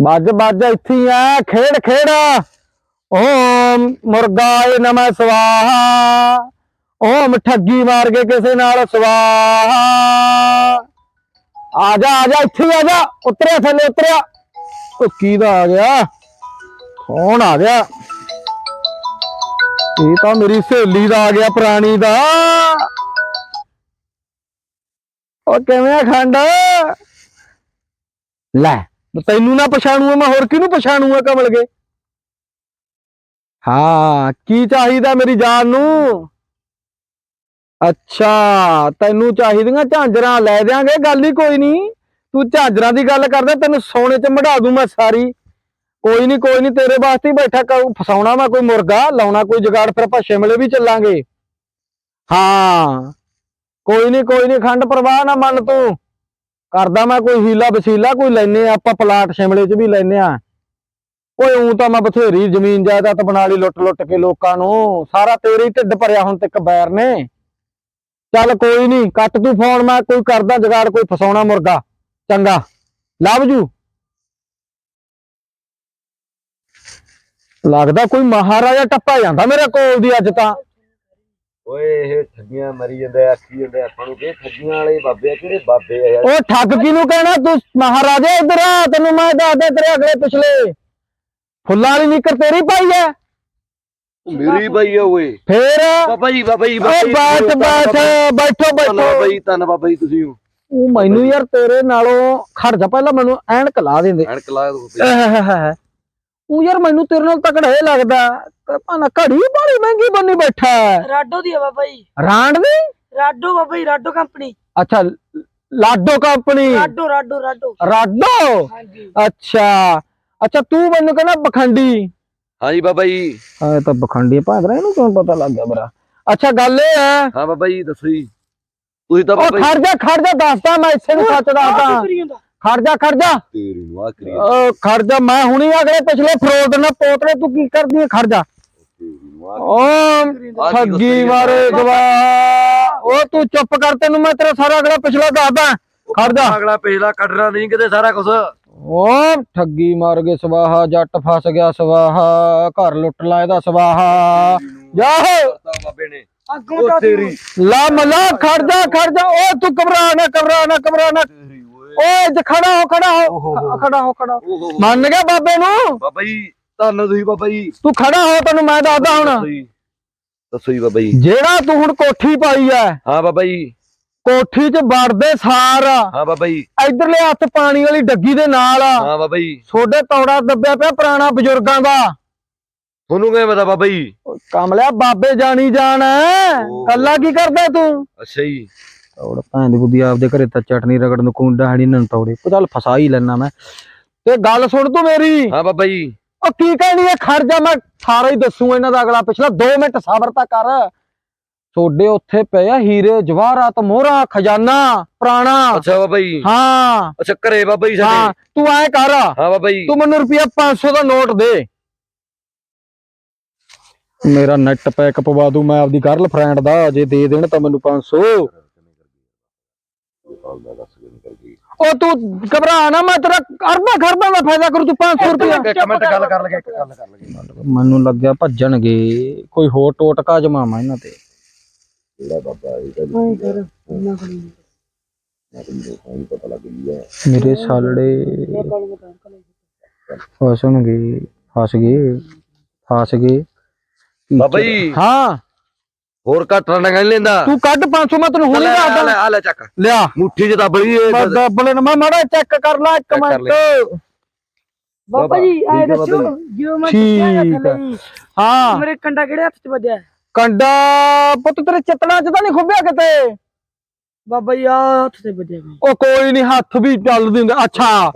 ਬੱਜ ਬੱਜ ਇੱਥੇ ਆ, ਖੇਡ ਖੇਡ। ਓਮ ਮੁਰਗਾ ਏ ਨਮੈ ਸਵਾਹਾ। ਓਮ ਠੱਗੀ ਮਾਰ ਕੇ ਕਿਸੇ ਨਾਲ ਸਵਾਹਾ। ਆ ਜਾ ਆ ਜਾ, ਇੱਥੇ ਆ ਜਾ। ਉਤਰਿਆ ਥੱਲੇ, ਉਤਰਿਆ। ਉਹ ਕਿਹਦਾ ਆ ਗਿਆ? ਕੌਣ ਆ ਗਿਆ? ਇਹ ਤਾਂ ਮੇਰੀ ਸਹੇਲੀ ਦਾ ਆ ਗਿਆ, ਪ੍ਰਾਣੀ ਦਾ। ਉਹ ਕਿਵੇਂ ਆ ਖੰਡ? ਲੈ। ਤੈਨੂੰ ਨਾ ਪਛਾਣੂਆ ਮੈਂ ਹੋਰ ਕਿਹਨੂੰ ਪਛਾਣੂਆ ਕਮਲ ਕੇ? ਹਾਂ, ਕੀ ਚਾਹੀਦਾ ਮੇਰੀ ਜਾਨ ਨੂੰ? ਅੱਛਾ, ਤੈਨੂੰ ਚਾਹੀਦੀਆਂ ਝਾਂਜਰਾਂ, ਲੈ ਦਿਆਂਗੇ, ਗੱਲ ਹੀ ਕੋਈ ਨਹੀਂ। ਤੂੰ ਝਾਂਜਰਾਂ ਦੀ ਗੱਲ ਕਰਦਾ, ਤੈਨੂੰ ਸੋਨੇ 'ਚ ਮਢਾ ਦੂੰ ਮੈਂ ਸਾਰੀ। ਕੋਈ ਨਹੀਂ ਕੋਈ ਨਹੀਂ, ਤੇਰੇ ਵਾਸਤੇ ਬੈਠਾ ਕਰੂ ਫਸਾਉਣਾ ਮੈਂ ਕੋਈ ਮੁਰਗਾ, ਲਾਉਣਾ ਕੋਈ ਜਗਾੜ, ਫਿਰ ਆਪਾਂ ਸ਼ਿਮਲੇ ਵੀ ਚੱਲਾਂਗੇ। ਹਾਂ, ਕੋਈ ਨਹੀਂ ਕੋਈ ਨਹੀਂ, ਖੰਡ ਪਰਵਾਹ ਨਾ ਮੰਨ ਤੂੰ। ਕਰਦਾ ਮੈਂ ਕੋਈ ਹੀਲਾ ਵਸੀਲਾ, ਕੋਈ ਲੈਨੇ ਆਪਾਂ ਪਲਾਟ ਸ਼ਿਮਲੇ 'ਚ ਵੀ ਲੈਨੇ ਆ। ਓਏ, ਉਂ ਤਾਂ ਮੈਂ ਬਥੇਰੀ ਜ਼ਮੀਨ ਜਾਇਦਾਦ ਬਣਾ ਲਈ ਲੁੱਟ ਲੁੱਟ ਕੇ ਲੋਕਾਂ ਨੂੰ। ਸਾਰਾ ਤੇਰੇ ਹੀ ਢਿੱਡ ਭਰਿਆ ਹੁਣ ਤੱਕ ਬੈਰ ਨੇ। ਚੱਲ ਕੋਈ ਨਹੀਂ ਕੱਟ ਤੂੰ ਫੋਨ, ਮੈਂ ਕੋਈ ਕਰਦਾ ਜਗਾੜ, ਕੋਈ ਫਸਾਉਣਾ ਮੁਰਗਾ ਚੰਗਾ ਲਵ ਜੂ। ਲੱਗਦਾ ਕੋਈ ਮਹਾਰਾਜਾ ਟੱਪਾ ਜਾਂਦਾ ਮੇਰੇ ਕੋਲ ਦੀ ਅੱਜ ਤਾਂ। ਓਏ ਇਹ ਠੱਗੀਆਂ ਮਰੀ ਜਾਂਦੇ ਆ ਆਖੀ ਜਾਂਦੇ ਆਪਾਂ ਨੂੰ ਕਿ ਠੱਗੀਆਂ ਵਾਲੇ ਬਾਬੇ ਆ ਕਿਹੜੇ ਬਾਬੇ ਆ ਯਾਰ? ਉਹ ਠੱਗ ਕਿਹਨੂੰ ਕਹਿਣਾ ਤੂੰ? ਮਹਾਰਾਜਾ ਇੱਧਰ ਆ ਤੈਨੂੰ ਮੈਂ ਦੱਸਦਾ ਤੇਰੇ ਅਗਲੇ ਪਿਛਲੇ। ਫੁੱਲਾਂ ਵਾਲੀ ਨਿੱਕਰ ਤੇਰੀ ਪਾਈ ਐ ਮੇਰੀ ਬਾਈ ਆ ਓਏ। ਫੇਰ? ਬਾਬਾ ਜੀ ਬਾਬਾ ਜੀ ਓ ਬੈਠ ਬੈਠ। ਬੈਠੋ ਬੈਠੋ ਜੀ ਧੰਨ ਬਾਬਾ ਜੀ ਤੁਸੀਂ ਹੋ। ਉਹ ਮੈਨੂੰ ਯਾਰ ਤੇਰੇ ਨਾਲੋਂ ਖੜ ਜਾ ਪਹਿਲਾਂ ਮੈਨੂੰ ਐਨਕ ਲਾ ਦਿੰਦੇ। ਐਨਕ ਲਾ ਦੋ। ਉਹ ਯਾਰ ਮੈਨੂੰ ਤੇਰੇ ਨਾਲ ਤਕੜਾ ਇਹ ਲੱਗਦਾ ਭਾਣਾ ਘੜੀ ਬੜੀ ਮਹਿੰਗੀ ਬੰਨੀ ਬੈਠਾ ਹੈ। ਰਾਡੋ ਦੀ ਆ ਬਾਬਾ ਜੀ। ਰਾਂਡ ਦੀ? ਰਾਡੋ ਬਾਬਾ ਜੀ ਰਾਡੋ ਕੰਪਨੀ। ਅੱਛਾ ਲਾਡੋ ਕੰਪਨੀ। ਰਾਡੋ ਰਾਡੋ ਰਾਡੋ। ਰਾਡੋ? ਹਾਂਜੀ। ਅੱਛਾ। ਅੱਛਾ ਤੂੰ ਮੈਨੂੰ ਕਹਿੰਦਾ ਬਖੰਡੀ। ਹਾਂਜੀ ਬਾਬਾ ਜੀ। ਹਾਂ ਤਾਂ ਬਖੰਡੀ ਭਾਂਦਰਾ ਇਹਨੂੰ ਕਿਉਂ ਪਤਾ ਲੱਗ ਗਿਆ ਮੇਰਾ? ਅੱਛਾ ਗੱਲ ਇਹ ਹੈ। ਹਾਂ ਬਾਬਾ ਜੀ ਦੱਸੋ ਜੀ। ਤੁਸੀਂ ਤਾਂ ਉਹ ਬਾਬਾ ਜੀ ਖੜ ਜਾ ਖੜ ਜਾ ਦੱਸਦਾ ਮੈਂ ਇਸੇ ਨੂੰ ਸੱਚ ਦੱਸਦਾ ਖੜ ਜਾ ਖੜ ਜਾ। ਤੇਰੀ ਨੂੰ ਆ ਕਰੀ ਉਹ ਖੜ ਜਾ ਮੈਂ ਹੁਣੀ ਅਗਲੇ ਪਿਛਲੇ ਫਰੋਡ ਨਾਲ ਪੋਤਰੇ ਤੂੰ ਕੀ ਕਰਦੀ ਹੈ ਖੜ ਜਾ। ਨੂੰ ਓਮ ਠੱਗੀ ਮਾਰੇ ਜਾਂਦਾ? ਗਵਾ ਉਹ ਤੂੰ ਚੁੱਪ ਕਰ ਤੈਨੂੰ ਮੈਂ ਤੇਰਾ ਸਾਰਾ ਅਗਲਾ ਪਿਛਲਾ ਦੱਸਦਾ। ਖੜ ਜਾ। ਅਗਲਾ ਪਿਛਲਾ ਕੱਢਣਾ ਨਹੀਂ ਕਿਤੇ ਸਾਰਾ ਕੁਝ ਓ ਠੱਗੀ ਮਾਰ ਗਏ ਸਵਾਹਾ ਜੱਟ ਫਸ ਗਿਆ ਸਵਾਹਾ ਘਰ ਲੁੱਟ ਲਾ ਇਹਦਾ ਸਵਾਹਾ। ਜਾਹੋ ਬਾਬੇ ਨੇ। ਅੱਗੋਂ ਤੇਰੀ ਲਾ ਮਲਾ ਖੜ ਜਾ ਖੜ ਜਾ। ਓ ਤੂੰ ਘਬਰਾ ਨਾ ਘਬਰਾ ਨਾ ਘਬਰਾ ਨਾ। ਓਏ। ਓਏ ਜੇ ਖੜਾ ਹੋ। ਖੜਾ ਹੋ। ਖੜਾ ਹੋ। ਖੜਾ ਮੰਨ ਗਿਆ ਬਾਬੇ ਨੂੰ? ਬਾਬਾ ਜੀ ਧੰਨ ਤੁਸੀਂ ਬਾਬਾ ਜੀ। ਤੂੰ ਖੜਾ ਹੋ ਤੈਨੂੰ ਮੈਂ ਦੱਸਦਾ ਹੁਣ। ਦੱਸੋ ਜੀ। ਬਾਬਾ ਜੀ। ਜਿਹੜਾ ਤੂੰ ਹੁਣ ਕੋਠੀ ਪਾਈ ਐ ਹਾਂ ਬਾਬਾ ਜੀ। ਕੋਠੀ 'ਚ ਵੜਦੇ ਸਾਰ। ਹਾਂ ਬਾਬਾ ਜੀ। ਇਧਰਲੇ ਹੱਥ ਪਾਣੀ ਵਾਲੀ ਡੱਗੀ ਦੇ ਨਾਲ। ਹਾਂ ਬਾਬਾ ਜੀ। ਛੋਡੇ ਤੌੜਾ ਦੱਬਿਆ ਪਿਆ ਪੁਰਾਣਾ ਬਜ਼ੁਰਗਾਂ ਦਾ। ਤੁਹਾਨੂੰ ਕਿਵੇਂ ਪਤਾ ਬਾਬਾ ਜੀ? ਕਮਲਿਆ ਬਾਬੇ ਜਾਣੀ ਜਾਣ। ਕੱਲਾ ਕੀ ਕਰਦਾ ਤੂੰ? ਅੱਛਾ ਜੀ। ਤੌੜ ਭੈਣ ਦੀ ਬੁੱਧੀ ਆਪਦੇ ਘਰੇ ਤਾਂ ਚਟਨੀ ਰਗੜਨ ਨੂੰ ਕੁੰਡਾ ਹਣੀ ਨਨ ਤੌੜੇ ਚੱਲ ਫਸਾ ਹੀ ਲੈਣਾ ਮੈਂ। ਤੇ ਗੱਲ ਸੁਣ ਤੂੰ ਮੇਰੀ। ਹਾਂ ਬਾਬਾ ਜੀ। ਉਹ ਕੀ ਕਹਿਣੀ ਐ ਖੜ ਜਾ ਮੈਂ ਸਾਰਾ ਹੀ ਦੱਸੂ ਇਹਨਾਂ ਦਾ ਅਗਲਾ ਪਿਛਲਾ 2 ਮਿੰਟ ਸਬਰ ਤਾਂ ਕਰ। ਤੁਹਾਡੇ ਉੱਥੇ ਪਏ ਆ ਹੀਰੇ ਜਵਾਹਰਾਤ ਮੋਹਰਾ ਖਜ਼ਾਨਾ ਪੁਰਾਣਾ। ਅੱਛਾ ਬਾਬਾ ਜੀ। ਹਾਂ। ਅੱਛਾ ਘਰੇ ਬਾਬਾ ਜੀ ਹਾਂ ਸਾਡੇ ਤੂੰ ਐ ਕਰ। ਹਾਂ ਬਾਬਾ ਜੀ। ਤੂੰ ਮੈਨੂੰ ਰੁਪਿਆ 500 ਦਾ ਨੋਟ ਦੇ। ਮੇਰਾ ਨੈਟ ਪੈਕ ਪਵਾ ਦੂੰ ਮੈਂ ਆਪਦੀ ਗਰਲ ਫਰੈਂਡ ਦਾ। ਜੇ ਦੇ ਦੇਣ ਤਾਂ ਮੈਨੂੰ 500 ਉਹ ਤੂੰ ਘਬਰਾ ਨਾ ਮੈਂ ਤੇਰਾ ਅਰਬਾਂ ਖਰਬਾਂ ਦਾ ਫਾਇਦਾ ਕਰੂ ਤੂੰ 500 ਰੁਪਿਆ ਇੱਕ ਮਿੰਟ ਗੱਲ ਕਰ ਲਗੇ ਇੱਕ ਗੱਲ ਕਰ ਲਗੇ ਮੈਨੂੰ ਲੱਗਿਆ ਭੱਜਣਗੇ ਕੋਈ ਹੋਰ ਟੋਟਕਾ ਜਮਾਵਾਂ ਇਹਨਾਂ ਤੇ। ਜਿਹੜਾ ਬਾਬਾ ਮੇਰੇ ਸਾਲੜੇ ਫਸਣਗੇ ਫਸ ਗਏ ਫਸ ਗਏ। ਬਾਬਾ ਜੀ। ਹਾਂ। ਹੋਰ ਘੱਟ ਨਾ ਨਹੀਂ ਲੈਂਦਾ। ਤੂੰ ਕੱਢ 500 ਮੈਂ ਤੈਨੂੰ ਹੁਣੇ ਲੈ ਆ ਲੈ ਦੱਸਦਾ ਆ ਲੈ ਚੱਕ। ਲਿਆ। ਮੁੱਠੀ ਚ ਦੱਬ ਲਈ ਇਹ। ਮੈਂ ਦੱਬਲੇ ਨਾ ਮੈਂ ਮਾੜਾ ਚੈੱਕ ਕਰ ਲਾ ਇੱਕ ਮਿੰਟ। ਬਾਬਾ ਜੀ ਦੱਸਿਓ ਬਾਬਾ ਜਿਉ ਮੈਂ। ਥੱਲੇ ਹਾਂ। ਮੇਰੇ ਕੰਡਾ ਕਿਹੜੇ ਹੱਥ 'ਚ ਵੱਜਿਆ? ਕੰਡਾ ਪੁੱਤ ਤੇਰੇ ਚਿਤਣਾ ਚ ਤਾਂ ਨਹੀਂ ਖੁੱਬਿਆ ਕਿਤੇ? ਬਾਬਾ ਜੀ ਆ ਹੱਥ ਤੇ ਵੱਜਿਆ। ਉਹ ਕੋਈ ਨਹੀਂ ਹੱਥ ਵੀ ਚੱਲਦੇ ਹੁੰਦੇ। ਅੱਛਾ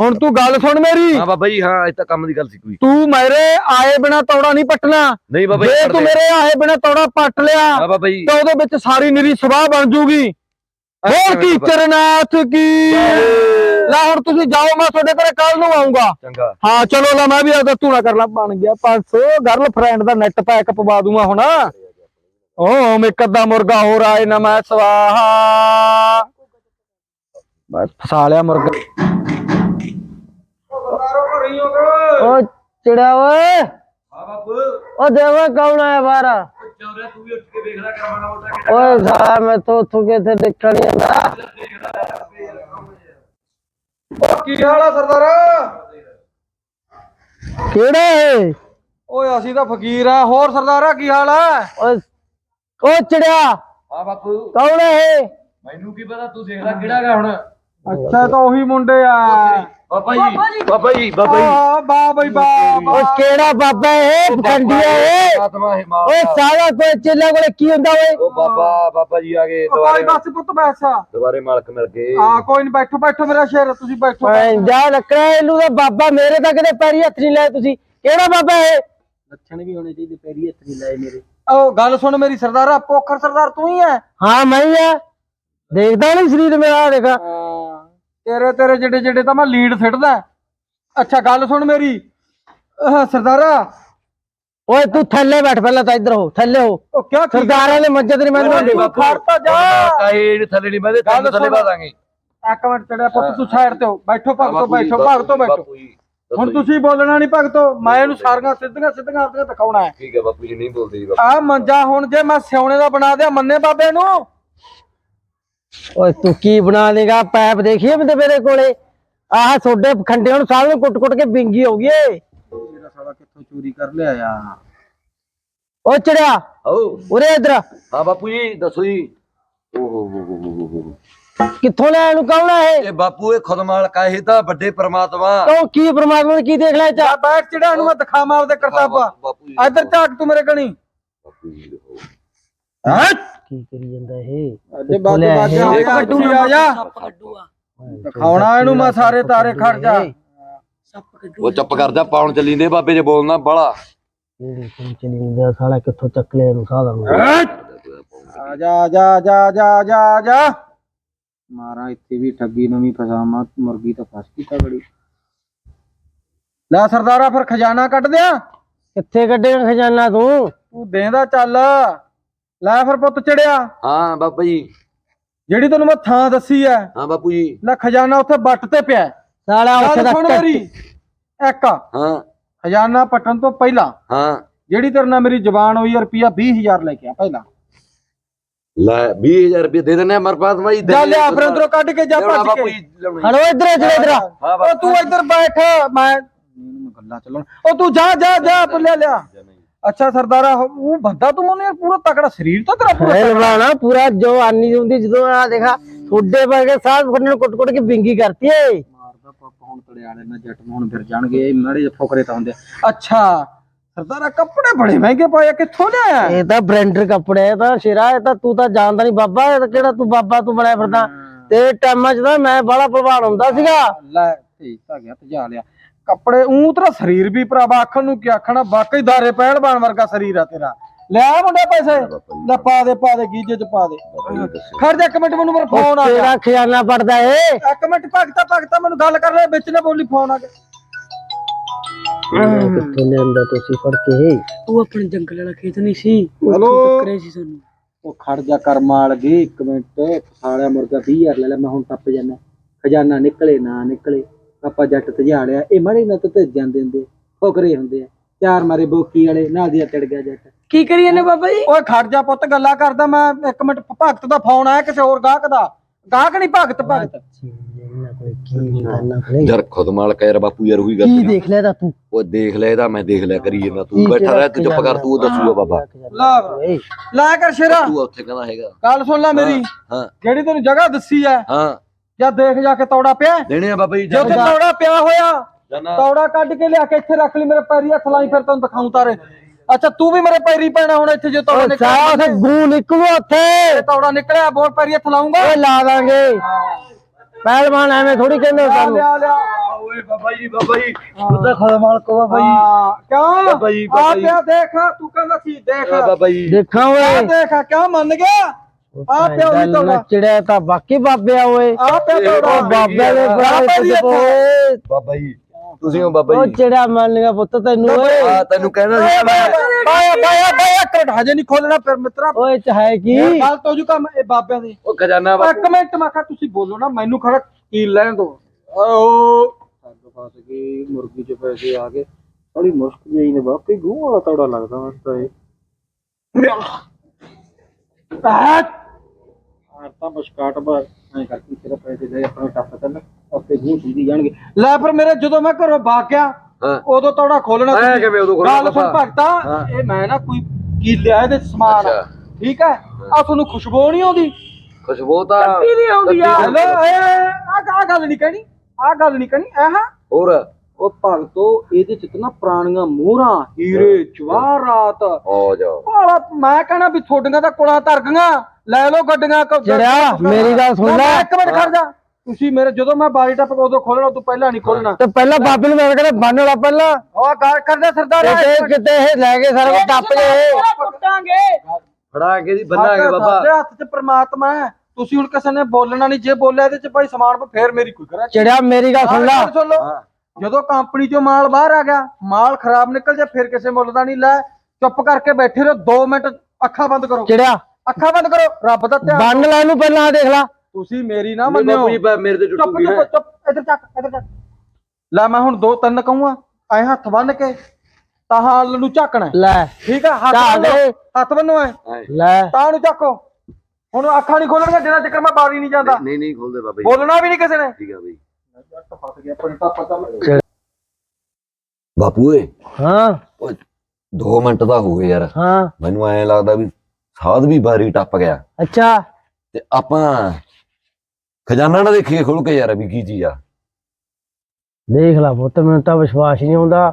ਹੁਣ ਤੂੰ ਗੱਲ ਸੁਣ ਮੇਰੀ। ਹਾਂ ਬਾਬਾ ਜੀ ਹਾਂ ਇਹ ਤਾਂ ਕੰਮ ਦੀ ਗੱਲ ਸੀ ਕੋਈ। ਤੂੰ ਮੇਰੇ ਆਏ ਬਿਨਾ ਤੌੜਾ ਨਹੀਂ ਪੱਟਣਾ। ਨਹੀਂ ਬਾਬਾ ਜੀ ਜੇ ਤੂੰ। ਮੇਰੇ ਆਏ ਬਿਨਾ ਤੌੜਾ ਪੱਟ ਲਿਆ ਹਾਂ ਬਾਬਾ ਜੀ। ਤਾਂ ਉਹਦੇ ਵਿੱਚ ਸਾਰੀ ਨਿਰੀ ਸਵਾਹ ਬਣ ਜੂਗੀ। ਹੋਰ ਕੀ ਚਰਨਾਥ ਕੀ? ਲੈ ਹੁਣ ਤੁਸੀਂ ਜਾਓ ਮੈਂ ਤੁਹਾਡੇ ਘਰੇ ਕੱਲ ਨੂੰ ਆਉਂਗਾ ਚੰਗਾ। ਹਾਂ ਚਲੋ ਲੈ ਮੈਂ ਵੀ ਆਦਾ ਧੂਣਾ ਕਰ ਲਾ ਬਣ ਗਿਆ। 500 ਗਰਲ ਫਰੈਂਡ ਦਾ ਨੈਟ ਪੈਕ ਪਵਾ ਦੂੰਗਾ ਹੁਣ। ਓ ਮੈਂ ਕੱਦਾ ਮੁਰਗਾ ਹੋਰ ਆਏ ਨਾ ਮੈਂ ਸਵਾਹਾ। ਬਸ ਫਸਾ ਲਿਆ ਮੁਰਗਾ। ਚਿੜਿਆ ਓਏ। ਹਾਂ ਬਾਪੂ ਉਹ ਦੇਵਾ ਕੌਣ ਆਇਆ ਬਾਹਰ? ਓਏ ਸਾਲਾ ਮੈਂ ਤੋਂ ਉੱਥੋਂ ਕਿੱਥੇ ਦੇਖਣ ਜਾਂਦਾ ਕੀ ਹਾਲ ਆ ਸਰਦਾਰ? ਕਿਹੜਾ ਹੈ ਓਏ ਅਸੀਂ ਤਾਂ ਫਕੀਰ ਆ। ਹੋਰ ਸਰਦਾਰਾ ਕੀ ਹਾਲ ਆ? ਓਏ ਓ ਚਿੜਿਆ। ਹਾਂ ਬਾਪੂ। ਕੌਣ ਹੈ ਇਹ? ਮੈਨੂੰ ਕੀ ਪਤਾ ਤੂੰ ਦੇਖ ਲੈ ਕਿਹੜਾ ਗਾ ਹੁਣ? ਅੱਛਾ ਤਾਂ ਉਹੀ ਮੁੰਡੇ ਆ। ਬਾਬਾ ਜੀ ਬਾਬਾ ਜੀ। ਬਾਬਾ ਜੀ ਆ ਬਾ ਬਈ ਬਾ ਓ ਕਿਹੜਾ ਬਾਬਾ ਹੈ ਖੰਡੀਆ ਹੈ ਆਤਮਾ ਹੈ ਮਾਂ ਓਏ ਸਾਲਾ ਕੋਈ ਚੇਲਾ ਕੋਲੇ ਕੀ ਹੁੰਦਾ ਓਏ? ਉਹ ਬਾਬਾ ਬਾਬਾ ਜੀ ਆ ਗਏ ਦੁਬਾਰੇ। ਬਸ ਪੁੱਤ ਬੈਸਾ। ਦੁਬਾਰੇ ਮਾਲਕ ਮਿਲ ਗਏ। ਆ ਕੋਈ ਨਹੀਂ ਬੈਠੋ ਬੈਠੋ ਮੇਰਾ ਸ਼ੇਰ ਤੁਸੀਂ ਬੈਠੋ ਜਾ ਲੱਕੜਾ ਇਹਨੂੰ ਦਾ ਬਾਬਾ ਮੇਰੇ ਤਾਂ ਕਿਤੇ ਪੈਰੀ ਹੱਥ ਨਹੀਂ ਲਾਏ ਤੁਸੀਂ। ਕਿਹੜਾ ਬਾਬਾ ਹੈ ਲੱਛਣ ਵੀ ਹੋਣੇ ਚਾਹੀਦੇ ਪੈਰੀ ਹੱਥ ਨਹੀਂ ਲਾਏ ਮੇਰੇ। ਓ ਗੱਲ ਸੁਣ ਮੇਰੀ ਸਰਦਾਰਾ ਪੋਖਰ ਸਰਦਾਰ ਤੂੰ ਹੀ ਹੈ। ਹਾਂ ਮੈਂ ਹੀ ਆ। ਦੇਖਦਾ ਨਹੀਂ ਸਰੀਰ ਮੇਰਾ ਦੇਖਾ। ਤੇਰੇ ਤੇਰੇ ਜਿਹੜੇ ਜਿਹੜੇ ਤਾਂ ਮੈਂ ਲੀਡ ਸਿੱਟਦਾ। ਅੱਛਾ ਗੱਲ ਸੁਣ ਮੇਰੀ। ਆਹ, ਸਰਦਾਰਾ ਓਏ ਤੂੰ ਥੱਲੇ ਬੈਠ ਪਹਿਲਾਂ ਤਾਂ ਇੱਧਰ ਹੋ ਥੱਲੇ ਹੋ। ਉਹ ਕਿਆ ਕੀ ਸਰਦਾਰਾਂ ਨੇ ਮੱਜਦ ਨਹੀਂ ਮੰਨਦੇ ਤੂੰ ਖੜਤਾ ਜਾ। ਕਾਹੇ ਥੱਲੇ ਨਹੀਂ ਬੈਠੇ ਗੱਲ ਤੈਨੂੰ ਥੱਲੇ ਸੁਣ। ਪਾ ਦਾਂਗੇ। ਇੱਕ ਮਿੰਟ ਚੜਿਆ ਪੁੱਤ ਤੂੰ ਸਾਈਡ ਤੇ ਹੋ। ਬੈਠੋ ਭਗਤੋ ਬੈਠੋ ਭਗਤੋ ਬੈਠੋ। ਹੁਣ ਤੁਸੀਂ ਬੋਲਣਾ ਨਹੀਂ ਭਗਤੋ ਮੈਂ ਇਹਨੂੰ ਸਾਰੀਆਂ ਸਿੱਧੀਆਂ ਸਿੱਧੀਆਂ ਆਪਣੀਆਂ ਦਿਖਾਉਣਾ ਹੈ। ਠੀਕ ਹੈ ਬਾਪੂ ਜੀ ਨਹੀਂ ਬੋਲਦੇ ਜੀ ਬਾਪੂ। ਆ ਮੰਜਾ ਹੁਣ ਜੇ ਮੈਂ ਸਿਉਣੇ ਦਾ ਬਣਾ ਦਿਆਂ ਮੰਨੇ ਬਾਬੇ ਨੂੰ? ਓਏ ਤੂੰ ਕੀ ਬਣਾ ਲੇਗਾ ਪੈਪ ਦੇਖੀਏ ਮੈਂ ਮੇਰੇ ਕੋਲੇ। ਆਹ ਛੋਡੇ ਖੰਡੇ ਹੁਣ ਸਾਰਿਆਂ ਨੂੰ ਕੁੱਟ-ਕੁੱਟ ਕੇ ਬਿੰਗੀ ਹੋ ਗਈ ਏ। ਮੇਰਾ ਸਾਲਾ ਕਿੱਥੋਂ ਚੋਰੀ ਕਰ ਲਿਆ ਆ ਓ ਚੜਿਆ। ਆਓ। ਉਰੇ ਇੱਧਰ। ਹਾਂ ਬਾਪੂ ਜੀ ਦੱਸੋ ਜੀ। ਓਹ ਹੋ ਹੋ ਹੋ ਹੋ ਹੋ ਕਿੱਥੋਂ ਲੈ ਇਹਨੂੰ ਕੌਣ ਹੈ ਇਹ? ਇਹ ਬਾਪੂ ਇਹ ਖੁਦ ਮਾਲਕ ਆ ਇਹ ਤਾਂ ਵੱਡੇ ਪ੍ਰਮਾਤਮਾ। ਤੂੰ ਕੀ ਪ੍ਰਮਾਤਮਾ ਨੇ ਕੀ ਦੇਖ ਲਿਆ ਚਾ? ਬੈਠ ਚੜਿਆ ਨੂੰ ਮੈਂ ਦਿਖਾਵਾਂ ਆਪਦੇ ਕਰਤਾਬਾ ਬਾਪੂ ਜੀ ਇੱਧਰ ਝਾਕ ਤੂੰ ਮੇਰੇ ਕਣੀ। ਬਾਪੂ ਜੀ ਦੇਖੋ। ਕੀ ਕਰੀ ਜਾਂਦਾ ਇਹ? ਅੱਜ ਬਾਬੇ ਲਿਆ ਬਾਜਾ ਇਹ? ਆ ਕੱਢੂ ਜਾ ਆ ਜਾ। ਸੱਪ ਕੱਢੂ ਆ ਦਿਖਾਉਣਾ ਇਹਨੂੰ ਮੈਂ ਸਾਰੇ ਤਾਰੇ ਖੜ ਜਾ। ਸੱਪ ਕੱਢੂ ਉਹ ਚੁੱਪ ਕਰ ਜਾ ਪਾਉਣ ਚੱਲੀਂਦੇ ਬਾਬੇ ਜੇ ਬੋਲਣਾ ਬੜਾ। ਕਿਹੜੀ ਚਲੀ ਜਾਂਦਾ ਸਾਲਾ ਕਿੱਥੋਂ ਚੱਕ ਲਿਆ ਇਹਨੂੰ ਸਾਲਾ ਨੂੰ? ਆ ਜਾ ਆ ਜਾ ਆ ਜਾ ਆ ਜਾ ਆ ਜਾ ਆ ਜਾ। ਮਾਰਾ ਇੱਥੇ ਵੀ ਠੱਗੀ ਨੂੰ ਵੀ ਫਸਾਮਾ ਮੁਰਗੀ ਤਾਂ ਫਸ ਗਈ ਤਾਂ ਬੜੀ ਲੈ ਸਰਦਾਰਾ ਫਿਰ ਖਜ਼ਾਨਾ ਕੱਢ ਦਿਆਂ। ਕਿੱਥੇ ਕੱਢੇਗਾ ਖਜ਼ਾਨਾ ਤੂੰ? ਤੂੰ ਦੇਂਦਾ ਚੱਲ। ਲੈ ਫਿਰ ਪੁੱਤ ਚੜਿਆ। ਹਾਂ ਬਾਬਾ ਜੀ। ਜਿਹੜੀ ਤੈਨੂੰ ਮੈਂ ਥਾਂ ਦੱਸੀ ਐ। ਹਾਂ ਬਾਪੂ ਜੀ। ਲੈ ਖਜ਼ਾਨਾ ਉੱਥੇ ਬੱਟ ਤੇ ਪਿਆ। ਸਾਲਾ ਉੱਥੇ ਦਾ ਸੁਣ ਮੇਰੀ। ਇੱਕ। ਹਾਂ। ਖਜ਼ਾਨਾ ਪਟਣ ਤੋਂ ਪਹਿਲਾਂ ਹਾਂ। ਜਿਹੜੀ ਤੇਰੇ ਨਾਲ ਮੇਰੀ ਜ਼ਬਾਨ ਹੋਈ ਆ ਰੁਪਿਆ 20000 ਲੈ ਕੇ ਆ ਪਹਿਲਾਂ। ਲੈ 20000 ਰੁਪਏ ਦੇ ਦਿੰਨੇ ਆ ਮਰਪਾਤਮਾ ਜੀ ਜਾ ਲਿਆ ਫਿਰ ਅੰਦਰੋਂ ਕੱਢ ਕੇ ਜਾ ਭੱਜ ਬਾਪੂ ਕੇ। ਜੀ ਲਿਆਉਣਾ ਜੀ। ਹਲੋ ਇੱਧਰ ਇੱਧਰ ਇੱਧਰ ਹਾਂ ਉਹ ਬਾਪੂ ਤੂੰ ਇੱਧਰ ਬੈਠ ਮੈਂ ਗੱਲਾਂ ਚੱਲਣ ਉਹ ਤੂੰ ਜਾ ਜਾ ਜਾ ਤੂੰ ਲੈ ਲਿਆ। ਅੱਛਾ ਸਰਦਾਰਾ ਉਹ ਬੰਦਾ ਤੂੰ ਮੋਨੇ ਪੂਰਾ ਤਕੜਾ ਸਰੀਰ ਤਾਂ ਤੇਰਾ ਪੂਰਾ ਪਹਿਲਵਾਨਾ ਪੂਰਾ ਜੋ ਆਨੀ ਹੁੰਦੀ ਜਦੋਂ ਆ ਦੇਖਾ ਥੋੜੇ ਵਰਗੇ ਸਾਹ ਖੰਡੇ ਨੂੰ ਕੁੱਟ-ਕੁੱਟ ਕੇ ਬਿੰਗੀ ਕਰਤੀ ਏ। ਮਾਰਦਾ ਪਾਪਾ ਹੁਣ ਤੜਿਆਲੇ ਨਾਲ ਜੱਟ ਨੂੰ ਹੁਣ ਫਿਰ ਜਾਣਗੇ ਇਹ ਮਾੜੇ ਜਿਹੇ ਫੁਕਰੇ ਤਾਂ ਹੁੰਦੇ। ਅੱਛਾ। ਸਰਦਾਰਾ ਕੱਪੜੇ ਬੜੇ ਮਹਿੰਗੇ ਪਾਏ ਆ, ਕਿੱਥੋਂ ਲਿਆਇਆ? ਇਹ ਤਾਂ ਬ੍ਰਾਂਡਰ ਕੱਪੜੇ ਇਹ ਤਾਂ ਸ਼ੇਰਾ ਇਹ ਤਾਂ ਤੂੰ ਤਾਂ ਜਾਣਦਾ ਨਹੀਂ ਬਾਬਾ ਇਹ ਤਾਂ ਕਿਹੜਾ ਤੂੰ ਬਾਬਾ ਤੂੰ ਬਣਿਆ ਫਿਰਦਾ। ਤੇ ਟਾਈਮਾਂ 'ਚ ਤਾਂ ਮੈਂ ਬੜਾ ਪ੍ਰਭਾਵ ਹੁੰਦਾ ਸੀਗਾ। ਲੈ ਤੇ ਤਾਂ ਗਿਆ ਤੇ ਜਾ ਲਿਆ। ਕੱਪੜੇ ਉਂ ਤੇਰਾ ਸਰੀਰ ਵੀ ਭਰਾਵਾ ਆਖਣ ਨੂੰ ਕੀ ਆਖਣਾ ਵਾਕਈ ਦਾਰੇ ਪਹਿਲਵਾਨ ਵਰਗਾ ਸਰੀਰ ਆ ਤੇਰਾ। ਲੈ ਆ ਮੁੰਡੇ ਪੈਸੇ। ਲੈ ਪਾ ਦੇ ਪਾ ਦੇ ਗੀਜੇ ਚ ਪਾ ਦੇ। ਖੜ ਜਾ ਇੱਕ ਮਿੰਟ ਮੈਨੂੰ ਮੇਰਾ ਫੋਨ ਆ ਗਿਆ। ਤੇਰਾ ਖਜ਼ਾਨਾ ਪੜਦਾ ਏ। ਇੱਕ ਮਿੰਟ ਭਗਤਾ ਭਗਤਾ ਮੈਨੂੰ ਗੱਲ ਕਰ ਲੈ ਵਿੱਚ ਨਾ ਬੋਲੀ ਫੋਨ ਆ ਗਿਆ ਕਿੱਥੋਂ ਲਿਆਂਦਾ ਤੁਸੀਂ ਫੜ ਕੇ? ਤੂੰ ਆਪਣੇ ਜੰਗਲ ਵਾਲਾ ਖੇਤ ਨਹੀਂ ਸੀ। ਹੈਲੋ। ਟੱਕਰੇ ਸੀ ਸਾਨੂੰ। ਉਹ ਖੜ ਜਾ ਕਰਮਾਂ ਲਗੇ ਇੱਕ ਮਿੰਟ। ਫਸਾਲਿਆ ਮੁਰਗਾ 20000 ਲੈ ਲੈ ਮੈਂ ਹੁਣ ਟੱਪ ਜਾਣਾ ਖਜ਼ਾਨਾ ਨਿਕਲੇ ਨਾ ਨਿਕਲੇ। ਆਪਾਂ ਜੱਟ ਤਝਾੜਿਆ ਇਹ ਮੜੇ ਨਾ ਤੇ ਜਾਂਦੇ ਹੁੰਦੇ ਫੋਕਰੇ ਹੁੰਦੇ ਆ। ਚਾਰ ਮਾਰੇ ਬੋਕੀ ਵਾਲੇ ਨਾਲ ਦੀ ਟੜ ਗਿਆ ਜੱਟ। ਕੀ ਕਰੀ ਜਾਂਦੇ ਬਾਬਾ ਜੀ? ਓਏ ਖੜ ਜਾ ਪੁੱਤ ਗੱਲਾਂ ਕਰਦਾ ਮੈਂ। ਇੱਕ ਮਿੰਟ ਭਗਤ ਦਾ ਫੋਨ ਆਇਆ ਕਿਸੇ ਹੋਰ ਗਾਹਕ ਦਾ। ਗਾਹਕ ਨਹੀਂ ਭਗਤ ਭਗਤ। ਇਹਨਾਂ ਕੋਲ ਕੀ ਹੁੰਦਾ ਨਾ ਕੋਲੇ ਯਾਰ ਖੁਦ ਮਾਲਕ ਯਾਰ ਬਾਪੂ ਯਾਰ ਉਹੀ ਕੀ ਗੱਲ ਦੇਖ ਲਿਆ ਤਾਂ ਤੂੰ ਉਹ ਦੇਖ ਲੈ ਇਹਦਾ ਮੈਂ ਦੇਖ ਲਿਆ ਕਰੀ ਜਾਂਦਾ। ਕੀ ਤੂੰ ਬੈਠਾ ਰਹਿ ਤੂੰ ਚੁੱਪ ਕਰ ਤੂੰ ਉਹ ਦੱਸੂਗਾ ਬਾਬਾ। ਲਾ ਫਿਰ। ਓਏ। ਲੈ ਕਰ ਸ਼ੇਰਾ। ਤੂੰ ਉੱਥੇ ਕਹਿੰਦਾ ਹੈਗਾ। ਗੱਲ ਸੁਣ ਲੈ ਮੇਰੀ। ਹਾਂ ਜਿਹੜੀ ਤੈਨੂੰ ਜਗ੍ਹਾ ਦੱਸੀ ਐ ਹਾਂ। ਜਾਂ ਦੇਖ ਜਾ ਕੇ ਤੌੜਾ ਪਿਆ। ਦੇਣੇ ਆ ਬਾਬਾ ਜੀ ਜੇ ਉੱਥੇ ਤੌੜਾ ਪਿਆ ਹੋਇਆ ਤੌੜਾ ਕੱਢ ਕੇ ਲਿਆ ਕੇ ਇੱਥੇ ਰੱਖ ਲਈ ਮੇਰੇ ਪੈਰੀ ਹੱਥ ਲਾਈ ਫਿਰ ਤੈਨੂੰ ਦਿਖਾਉਂ ਤਾਰੇ। ਅੱਛਾ ਤੂੰ ਵੀ ਮੇਰੇ ਪੈਰੀ ਪੈਣਾ ਹੁਣ ਇੱਥੇ ਜੇ ਤੌੜਾ ਓਏ ਸਾਹ ਨਿਕਲਿਆ ਗੂ ਨਿਕਲੂ ਉੱਥੇ। ਤੌੜਾ ਨਿਕਲਿਆ ਬੋਲ ਪੈਰੀ ਹੱਥ ਲਾਉਂਗਾ। ਓਏ ਲਾ ਦਾਂਗੇ। ਪਹਿਲਵਾਨ ਐਵੇਂ ਥੋੜੀ ਕਹਿੰਦੇ ਸਾਨੂੰ। ਲਿਆ ਲਿਆ। ਓਏ ਬਾਬਾ ਜੀ ਬਾਬਾ ਜੀ ਤੂੰ ਤਾਂ ਖੁਦ ਮਾਲਕ ਵਾ ਹਾਂ ਕਿਉਂ? ਬਾਬਾ ਜੀ, ਆ ਬਾਬਾ ਜੀ। ਪਿਆ ਦੇਖ ਤੂੰ ਕਹਿੰਦਾ ਸੀ ਦੇਖ। ਬਾਬਾ ਜੀ। ਦੇਖਾਂ ਆ ਓਏ ਦੇਖ ਕਿਉਂ ਮੰਨ ਗਿਆ? ਆ ਪਿਆ ਉਹੀ ਤੌੜਾ ਨੱਚੜਿਆ ਤਾਂ ਬਾਕੀ ਬਾਬੇ ਆ ਓਏ ਆ ਪਿਆ ਤੌੜਾ ਬਾਬੇ ਦੇ ਬਰਾਬਰ ਬਾਬਾ ਜੀ। ਤੁਸੀਂ ਹੋ ਬਾਬਾ ਉਹ ਜੀ? ਚਿੜਿਆ ਮੰਨ ਲਿਆ ਪੁੱਤ ਤੈਨੂੰ ਓਏ। ਆ ਤੈਨੂੰ ਕਹਿਣਾ ਸੀ ਮੈਂ। ਬਾਇਆ ਬਾਇਆ ਬਾਇਆ ਕਰਟ ਹਜੇ ਨਹੀਂ ਖੋਲਣਾ ਫਿਰ ਮਿੱਤਰਾ। ਓਏ ਚਾਹੇ ਕੀ? ਇਹ ਗੱਲ ਤੋਂ ਜੂ ਕੰਮ ਇਹ ਬਾਬਿਆਂ ਦੀ। ਉਹ ਖਜ਼ਾਨਾ ਇੱਕ ਬਾਪੂ ਮਿੰਟ ਮੈਂ ਕਿਹਾ ਤੁਸੀਂ ਬੋਲੋ ਨਾ ਮੈਨੂੰ ਖੜਾ ਕੀ ਲੈਣ ਦੋ ਓ ਸਾਡੇ ਪਾਸ ਗਈ ਮੁਰਗੀ ਚ ਪੈਸੇ ਆ ਗਏ ਬੜੀ ਮੁਸ਼ਕ ਜਿਹੀ ਨੇ ਵਾਕਈ ਗੂੰ ਵਾਲਾ ਤੌੜਾ ਲੱਗਦਾ ਮੈਨੂੰ ਤਾਂ ਇਹ। ਆਹ ਤਾਂ ਮੁਸ਼ਕਾਟ ਬਾਰ ਐਂ ਕਰਕੇ ਤੇਰਾ ਪੈਸੇ ਦੇ ਆਪਣਾ ਟੱਪ ਤੈਨੂੰ। ਆਪੇ ਗੂੰ ਸੁਣਦੀ ਜਾਣਗੇ। ਲੈ ਪਰ ਮੇਰੇ ਜਦੋਂ ਮੈਂ ਘਰੋਂ ਹਾਂ। ਉਦੋਂ ਤੌੜਾ ਖੋਲਣਾ ਐਂ ਕਿਵੇਂ ਉਦੋਂ ਖੋਲਣਾ ਗੱਲ ਸੁਣ? ਭਗਤਾ ਹਾਂ। ਇਹ ਮੈਂ ਨਾ ਕੋਈ ਕੀ ਲਿਆ ਇਹਦੇ ਸਮਾਨ। ਠੀਕ ਹੈ? ਆ ਤੁਹਾਨੂੰ ਖੁਸ਼ਬੂ ਨਹੀਂ ਆਉਂਦੀ? ਖੁਸ਼ਬੂ ਤਾਂ ਨਹੀਂ ਆਉਂਦੀ ਏ ਆ ਆ ਗੱਲ ਨਹੀਂ ਕਹਿਣੀ। ਆ ਗੱਲ ਨਹੀਂ ਕਹਿਣੀ। ਆਹ ਹੋਰ? ਉਹ ਭਗਤੋ ਇਹਦੇ ਚ ਨਾ ਪੁਰਾਣੀਆਂ ਮੋਹਰਾਂ ਹੀਰੇ ਜਵਾਹਰਾਤ ਆ ਜਾ ਭਾਲਾ ਮੈਂ ਕਹਣਾ ਵੀ ਤੁਹਾਡੀਆਂ ਤਾਂ ਕੁਲਾਂ ਧਰ ਗਈਆਂ। ਲੈ ਲਓ ਗੱਡੀਆਂ ਕ- ਜਿਹੜਾ ਮੇਰੀ ਗੱਲ ਸੁਣ ਲੈ। ਇੱਕ ਮਿੰਟ ਖੜ ਜਾ। ਤੁਸੀਂ ਮੇਰੇ ਜਦੋਂ ਮੈਂ ਬਾਰੀ ਟੱਪ ਉਦੋਂ ਖੋਲਣਾ ਤੂੰ ਪਹਿਲਾਂ ਨਹੀਂ ਖੋਲਣਾ। ਤੇ ਪਹਿਲਾਂ ਬਾਬੇ ਨੂੰ ਮੈਂ ਕਹਿੰਦਾ ਬੰਨ ਲਾ ਪਹਿਲਾਂ। ਉਹ ਗੱਲ ਕਰਦੇ ਸਰਦਾਰ ਕਿਤੇ ਕਿਤੇ ਇਹ ਲੈ ਕੇ ਸਾਰਾ ਕੁਝ ਟੱਪ ਜੇ ਕੁੱਟਾਂਗੇ ਫੜਾ ਕੇ ਦੀ ਬੰਨਾਂਗੇ ਬਾਬਾ। ਸਾਡੇ ਹੱਥ 'ਚ ਪ੍ਰਮਾਤਮਾ ਹੈ। ਤੁਸੀਂ ਹੁਣ ਕਿਸੇ ਨੇ ਬੋਲਣਾ ਨਹੀਂ ਜੇ ਬੋਲਿਆ ਇਹਦੇ 'ਚ ਭਾਈ ਸਮਾਨ ਪਾ ਫੇਰ ਮੇਰੀ ਕੋਈ ਕਰਾ ਚੜਿਆ ਮੇਰੀ ਗੱਲ ਸੁਣ ਲੈ। ਜਦੋਂ ਕੰਪਨੀ 'ਚੋਂ ਮਾਲ ਬਾਹਰ ਆ ਗਿਆ ਮਾਲ ਖਰਾਬ ਨਿਕਲ ਜਾ ਫਿਰ ਕਿਸੇ ਮੁੱਲ ਦਾ ਨਹੀਂ ਲੈ। ਚੁੱਪ ਕਰਕੇ ਬੈਠੇ ਰਹੋ 2 ਮਿੰਟ ਅੱਖਾਂ ਬੰਦ ਕਰੋ। ਚੜਿਆ। ਅੱਖਾਂ ਬੰਦ ਕਰੋ ਰੱਬ ਦਾ ਧਿਆਨ ਬੰਨ ਲੈ ਇਹਨੂੰ ਪਹਿਲਾਂ ਦੇਖ ਲੈ। ਤੁਸੀਂ ਮੇਰੀ ਨਾ ਮੰਨਿਓ ਬਾਪੂ ਜੀ ਮੇਰੇ ਤੇ ਚੁੱਪ ਟੁੱਟੂਗੀ ਚੁੱਪ ਚੁੱਪ ਇੱਧਰ ਚੱਕ ਇੱਧਰ ਚੱਕ। ਲੈ ਮੈਂ ਹੁਣ ਦੋ ਤਿੰਨ ਕਹੂੰਗਾ। ਐ ਹੱਥ ਬੰਨ ਕੇ ਤਾਂ ਹਾਲ ਨੂੰ ਝਾਕਣਾ। ਲੈ। ਠੀਕ ਹੈ ਹੱਥ ਝਾਕ ਬੰਨੋ ਦੇ। ਹੱਥ ਬੰਨੋ ਐ। ਲੈ। ਤਾਂ ਨੂੰ ਚੱਕੋ। ਹੁਣ ਅੱਖਾਂ ਨਹੀਂ ਖੋਲਣਗੀਆਂ ਜਿੰਨਾ ਚੱਕਰ ਮੈਂ ਬਾਰੀ ਨਹੀਂ ਜਾਂਦਾ। ਨਹੀਂ ਨਹੀਂ ਖੋਲਦੇ ਬਾਬਾ ਜੀ। ਬੋਲਣਾ ਵੀ ਨਹੀਂ ਕਿਸੇ ਨੇ। ਠੀਕ ਆ ਬਈ। ਫਸ ਗਿਆ ਪਤਾ ਬਾਪੂ ਏ ਹਾਂ 2 ਮਿੰਟ ਤਾਂ ਹੋ ਗਏ ਯਾਰ। ਹਾਂ। ਮੈਨੂੰ ਐਂ ਲੱਗਦਾ ਵੀ ਸਾਧ ਵੀ ਬਾਰੀ ਟੱਪ ਗਿਆ। ਅੱਛਾ। ਤੇ ਆਪਾਂ ਖਜ਼ਾਨਾ ਨਾ ਦੇਖੀਏ ਖੋਲ ਕੇ ਯਾਰ ਵੀ ਕੀ ਚੀਜ਼ ਆ। ਦੇਖ ਲੈ ਪੁੱਤ ਮੈਨੂੰ ਤਾਂ ਵਿਸ਼ਵਾਸ ਹੀ ਨਹੀਂ ਆਉਂਦਾ।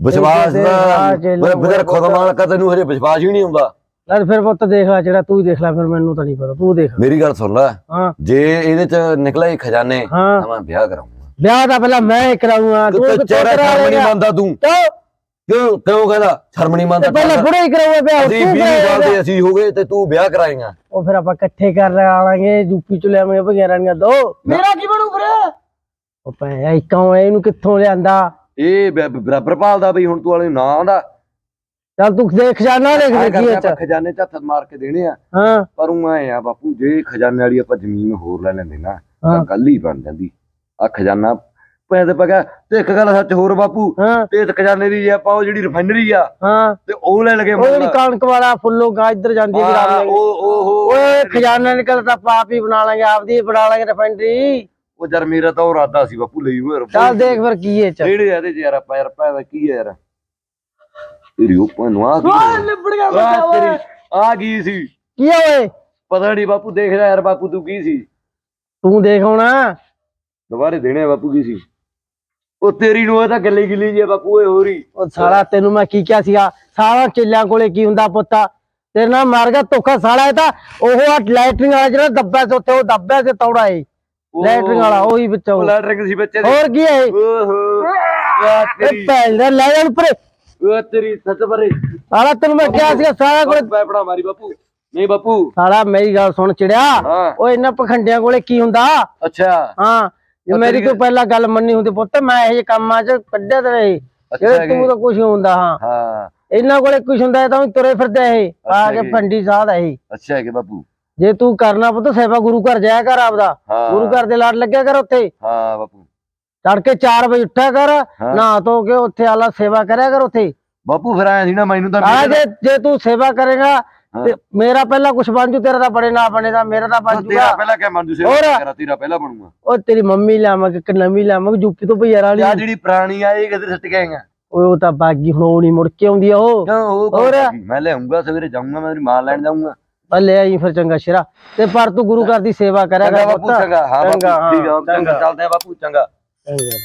ਵਿਸ਼ਵਾਸ ਤੇ ਰਾਹ ਚ ਲੋਕ- ਬਦਰ ਖੁਦ ਮਾਲਕਾ ਤੈਨੂੰ ਹਰੇ ਵਿਸ਼ਵਾਸ ਹੀ ਨਹੀਂ ਆਉਂਦਾ। ਲੈ ਫਿਰ ਪੁੱਤ ਦੇਖ ਲੈ ਜਿਹੜਾ ਤੂੰ ਹੀ ਦੇਖ ਲੈ ਫਿਰ ਮੈਨੂੰ ਤਾਂ ਨਹੀਂ ਪਤਾ ਤੂੰ ਦੇਖ। ਮੇਰੀ ਗੱਲ ਸੁਣ ਲੈ। ਹਾਂ। ਜੇ ਇਹਦੇ ਚ ਨਿਕਲੇ ਖਜ਼ਾਨੇ ਹਾਂ। ਤਾਂ ਮੈਂ ਵਿਆਹ ਕਰਾਉਂਗਾ ਵਿਆਹ ਤਾਂ ਪਹਿਲਾਂ ਮੈਂ ਹੀ ਕਰਾਉਂਗਾ ਤੂੰ ਤੂੰ ਕਿੱਥੋਂ ਚਿਹਰਾ ਕਰਾ ਸ਼ਰਮ ਨਹੀਂ ਲੇਗਾ? ਮੰਨਦਾ ਤੂੰ। ਕਿਉਂ ਕਿਉਂ ਕਿਉਂ ਕਹਿੰਦਾ? ਸ਼ਰਮ ਨਹੀਂ ਤੇ ਮੰਨਦਾ ਪਹਿਲਾਂ ਬੁੜੇ ਹੀ ਕਰਾਉਂਗਾ ਵਿਆਹ ਅਸੀਂ ਤੂੰ 20 ਸਾਲ। ਦੇ ਅਸੀਂ ਹੋ ਗਏ ਤੇ ਤੂੰ ਵਿਆਹ ਕਰਾਏਗਾ। ਉਹ ਫਿਰ ਆਪਾਂ ਇਕੱਠੇ ਕਰ ਲਾਂਗੇ ਯੂਪੀ ਚ ਲਿਆਵਾਂਗੇ ਭਗਿਆਰਾਂ ਦੀਆਂ ਦੋ। ਮੇਰਾ ਕੀ ਬਣੂ ਵੀਰੇ ਉਹ ਭੈ ਕਿਉਂ ਇਹਨੂੰ ਕਿੱਥੋਂ ਲਿਆਂਦਾ? ਇਹ ਬ- ਬਰਾਬਰ ਭਾਲਦਾ ਬਈ ਹੁਣ ਤੂੰ ਵਾਲੇ ਨਾਂ ਆਉਂਦਾ ਚੱਲ ਤੂੰ ਦੇਖ ਦੇਖ ਐਂ ਦੇਖੀ ਕਰਕੇ ਇਹ ਆਪਾਂ ਚ। ਖਜ਼ਾਨੇ ਚ ਹੱਥ ਮਾਰ ਕੇ ਦੇਣੇ ਆ। ਹਾਂ। ਪਰ ਉਹ ਐ ਆ ਬਾਪੂ ਜੇ ਖਜ਼ਾਨੇ ਵਾਲੀ ਆਪਾਂ ਜ਼ਮੀਨ ਹੋਰ ਲੈ ਲੈਂਦੇ ਨਾ ਤਾਂ ਹਾਂ। ਗੱਲ ਹੀ ਬਣ ਜਾਂਦੀ। ਆ ਖਜ਼ਾਨਾ ਪੈਸੇ ਪਗਾ ਤੇ ਇੱਕ ਗੱਲ ਸੱਚ ਹੋਰ ਬਾਪੂ ਹਾਂ। ਤੇ ਖਜ਼ਾਨੇ ਦੀ ਜੇ ਆਪਾਂ ਉਹ ਜਿਹੜੀ ਰਿਫਾਈਨਰੀ ਆ ਹਾਂ। ਤੇ ਉਹ ਲੈ ਲਗੇ ਉਹ ਜਿਹੜੀ ਕਣਕ ਵਾਲਾ ਫੁੱਲੋ ਗਾ ਇੱਧਰ ਜਾਂਦੀ ਹੈ ਗਰਾਮ ਉਹ ਉਹ ਓਏ ਖਜ਼ਾਨਾ ਨਿਕਲਦਾ ਪਾਪ ਹੀ ਬਣਾ ਲਾਂਗੇ ਆਪਦੀ ਹੀ ਬਣਾ ਲਾਂਗੇ ਰਿਫਾਈਨਰੀ ਉਹ ਜਰ ਮੇਰਾ ਤਾਂ ਉਹ ਇਰਾਦਾ ਸੀ ਬਾਪੂ ਲਈ ਹੋਏ ਚੱਲ ਦੇਖ ਫਿਰ ਕੀ ਹੈ ਚ। ਜਿਹੜੇ ਇਹਦੇ ਯਾਰ ਆਪਾਂ ਯਾਰ ਪੈਦਾ ਕੀ ਹੈ ਯਾਰ। ਤੇਰੀ ਉਹ ਨੂੰ ਆ ਆ ਲਿਬੜ ਗਿਆ ਤੇਰੀ ਆ ਕੀ ਸੀ। ਕੀ ਓਏ? ਪਤਾ ਨਹੀਂ ਬਾਪੂ ਦੇਖਦਾ ਯਾਰ ਬਾਪੂ ਤੂੰ ਕੀ ਸੀ? ਤੂੰ ਦੇਖ ਹੁਣ। ਦੁਬਾਰੇ ਦੇਣੇ ਬਾਪੂ ਕੀ ਸੀ? ਉਹ ਤੇਰੀ ਨੂੰ ਇਹ ਤਾਂ ਗੱਲੇ ਗਿੱਲੀ ਜੀ ਬਾਪੂ ਓਏ ਹੋਰੀ। ਉਹ ਸਾਲਾ ਤੈਨੂੰ ਮੈਂ ਕੀ ਕਿਹਾ ਸੀਗਾ? ਸਾਲਾ ਚੇਲਿਆਂ ਕੋਲੇ ਕੀ ਹੁੰਦਾ ਪੁੱਤਾ? ਤੇਰੇ ਨਾਲ ਮਾਰ ਗਿਆ ਧੋਖਾ ਸਾਲਾ ਇਹ ਤਾਂ। ਉਹ ਆ ਲੈਟਰਿੰਗ ਵਾਲਾ ਜਿਹੜਾ ਦੱਬਿਆ ਸੀ ਉੱਥੇ ਉਹ ਦੱਬਿਆ ਸੀ ਤੌੜਾ ਏ ਲੈਟਰਿੰਗ ਵਾਲਾ ਉਹੀ ਵਿੱਚੋਂ। ਉਹ ਲੈਟਰਿੰਗ ਸੀ ਬੱਚੇ ਦੇ। ਹੋਰ ਕੀ ਹੈ ਇਹ? ਓਹੋ। ਤੇਰੀ ਭੈਣ ਦਾ ਲੈ ਜਾਣ ਉੱਪਰ। ਉਹ ਤੇਰੀ ਸੱਚ ਬਰੇ ਸਾਲਾ ਤੈਨੂੰ ਮੈਂ ਕਿਹਾ ਸੀਗਾ ਸਾਲਾ ਕੋਲੇ ਪੈਪੜਾ ਮਾਰੀ ਬਾਪੂ। ਨਹੀਂ ਬਾਪੂ। ਸਾਲਾ ਮੇਰੀ ਗੱਲ ਸੁਣ ਚਿੜਿਆ। ਉਹ ਇਹਨਾਂ ਪਖੰਡਿਆਂ ਕੋਲੇ ਕੀ ਹੁੰਦਾ? ਅੱਛਾ। ਹਾਂ। ਮੇਰੀ ਤੋਂ ਪਹਿਲਾਂ ਗੱਲ ਮੰਨੀ ਹੁੰਦੀ ਪੁੱਤ ਮੈਂ ਇਹ ਕੰਮਾਂ 'ਚ ਕੱਢਿਆ ਤੇ ਰਹੇ ਜੀ। ਤੂੰ ਤਾਂ ਕੁਝ ਹੁੰਦਾ ਹਾਂ ਹਾਂ ਇਹਨਾਂ ਕੋਲੇ ਕੁਝ ਹੁੰਦਾ ਤਾਂ ਵੀ ਤੁਰੇ ਫਿਰਦੇ ਇਹ ਆ ਕੇ। ਭੰਡੀ ਸਾਧ ਇਹ ਅੱਛਾ ਹੈ ਕਿ ਬਾਪੂ ਜੇ ਤੂੰ ਕਰਨਾ ਪੁੱਤ ਸੇਵਾ ਗੁਰੂ ਘਰ ਜਾਇਆ ਕਰ ਆਪਦਾ ਗੁਰੂ ਘਰ ਦੇ ਲੜ ਲੱਗਿਆ ਕਰ ਉੱਥੇ ਹਾਂ ਬਾਪੂ ਤੜਕੇ 4 ਵਜੇ ਉੱਠਿਆ ਕਰ। ਨਹਾ ਧੋ ਕੇ ਉੱਥੇ ਆਲਾ ਸੇਵਾ ਕਰਿਆ ਕਰ ਉੱਥੇ ਬਾਪੂ ਫਿਰ ਆਇਆ ਸੀ ਨਾ ਮੈਨੂੰ ਤਾਂ ਆ ਜੇ ਜੇ ਤੂੰ ਸੇਵਾ ਕਰੇਗਾ। ਤੇ ਮੇਰਾ ਪਹਿਲਾਂ ਕੁਝ ਬਣ ਜੂ ਤੇਰਾ ਤਾਂ ਬੜੇ ਨਾ ਬਣੇ ਦਾ ਮੇਰਾ ਤਾਂ ਬਣ ਤੇਰਾ ਜੂਗਾ। ਪਹਿਲਾਂ ਕਿਆ ਮੰਨ ਜੂ ਹੋਰ? ਤੇਰਾ ਤੇਰਾ ਪਹਿਲਾਂ ਬਣੂਗਾ। ਉਹ ਤੇਰੀ ਮੰਮੀ ਲਿਆਵਾਂਗੇ ਕਿ ਨਵੀਂ ਲਿਆਵਾਂਗੇ ਯੂਪੀ ਤੋਂ ਭਈਆ ਵਾਲੀ। ਆ ਜਿਹੜੀ ਪੁਰਾਣੀ ਆ ਇਹ ਕਿੱਧਰ ਸੱਟ ਕੇ ਆਏਗਾ? ਓਏ ਉਹ ਤਾਂ ਬਾਗੀ ਹੁਣ ਉਹ ਨਹੀਂ ਮੁੜ ਕੇ ਆਉਂਦੀ ਆ ਉਹ। ਕਿਉਂ ਉਹ ਹੋਰ? ਹੋਰ ਮੈਂ ਲਿਆਉਂਗਾ ਸਵੇਰੇ ਜਾਊਂਗਾ ਮੈਂ ਤੇਰੀ ਮਾਂ ਲੈਣ ਜਾਊਂਗਾ। ਲੈ ਆਈ ਫਿਰ ਚੰਗਾ ਸ਼ੇਰਾ। ਤੇ ਪਰ ਤੂੰ ਗੁਰੂ ਘਰ ਦੀ ਸੇਵਾ ਕਰਿਆ ਚੰਗਾ ਕਰ ਬਾਪੂ ਪੁੱਤ ਚੰਗਾ। ਹਾਂ ਚੰਗਾ, ਬਾਪੂ ਠੀਕ ਆ ਹਾਂ, ਚੰਗਾ। ਚੰਗਾ। ਚੱਲਦੇ ਆ ਬਾਪੂ ਚੰਗਾ। ਚੰਗਾ